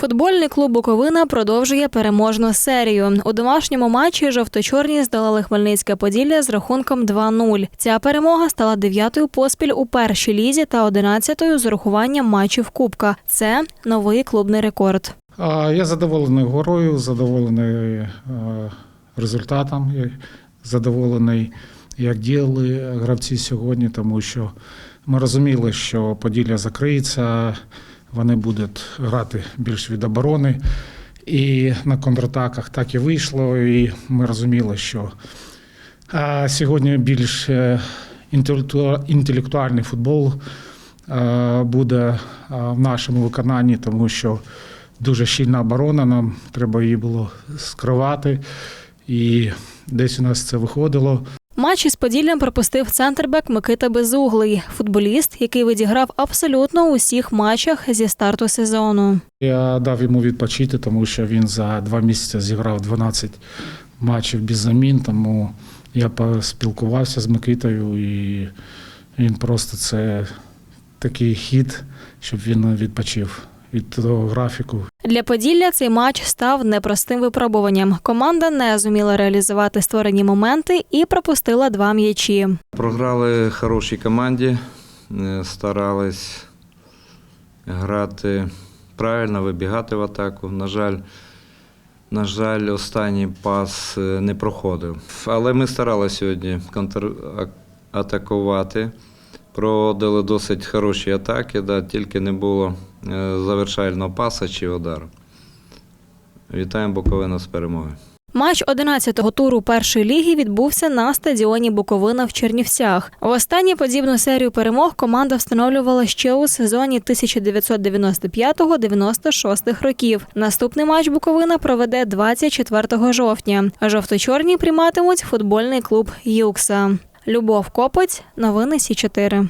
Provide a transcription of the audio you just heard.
Футбольний клуб Буковина продовжує переможну серію. У домашньому матчі жовто-чорні здолали Хмельницьке Поділля з рахунком 2-0. Ця перемога стала дев'ятою поспіль у першій лізі та одинадцятою з урахуванням матчів Кубка. Це новий клубний рекорд. Я задоволений горою, задоволений результатом, задоволений, як діяли гравці сьогодні, тому що ми розуміли, що Поділля закриється, вони будуть грати більш від оборони. І на контратаках так і вийшло. І ми розуміли, що сьогодні більш е, інтелектуальний футбол е, буде е, в нашому виконанні, тому що дуже щільна оборона, нам треба її було скривати. І десь у нас це виходило. Матч із Поділлям пропустив центрбек Микита Безуглий, футболіст, який відіграв абсолютно у всіх матчах зі старту сезону. Я дав йому відпочити, тому що він за два місяці зіграв 12 матчів без замін. Тому я поспілкувався з Микитою, і він просто це такий хід, щоб він відпочив від того графіку. Для Поділля цей матч став непростим випробуванням. Команда не зуміла реалізувати створені моменти і пропустила два м'ячі. Програли хорошій команді, е, старались грати правильно, вибігати в атаку. На жаль, на жаль, останній пас е, не проходив. Але ми старалися сьогодні контратакувати. Проводили досить хороші атаки, да, тільки не було е, завершального паса чи удару. Вітаємо Буковину з перемогою. Матч 11-го туру першої ліги відбувся на стадіоні Буковина в Чернівцях. Востаннє подібну серію перемог команда встановлювала ще у сезоні 1995-96 років. Наступний матч Буковина проведе 24 жовтня. Жовто-чорні прийматимуть футбольний клуб Юкса. Любов Копець, новини Сі 4